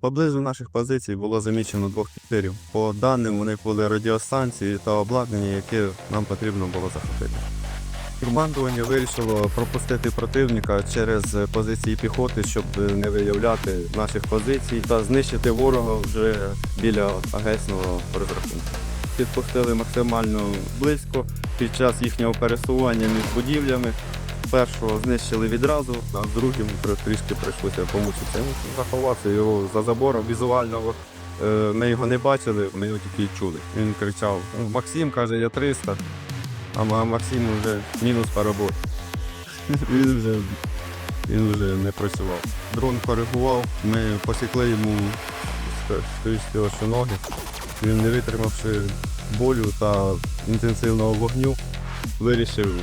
Поблизу наших позицій було замічено двох кітерів. По даним, у них були радіостанції та обладнання, яке нам потрібно було захопити. Командування вирішило пропустити противника через позиції піхоти, щоб не виявляти наших позицій та знищити ворога вже біля агесного розрахунку. Підпустили максимально близько під час їхнього пересування між будівлями. Першого знищили відразу, а з другим трішки прийшлося помучитися. Ну, Заховався його за забором візуально. е, Ми його не бачили, ми його тільки чули. Він кричав: Максим каже, я 300, а Максим вже мінус по роботі. Він вже, він вже не працював. Дрон коригував, ми посікли йому що ноги. Він, не витримавши болю та інтенсивного вогню, вирішив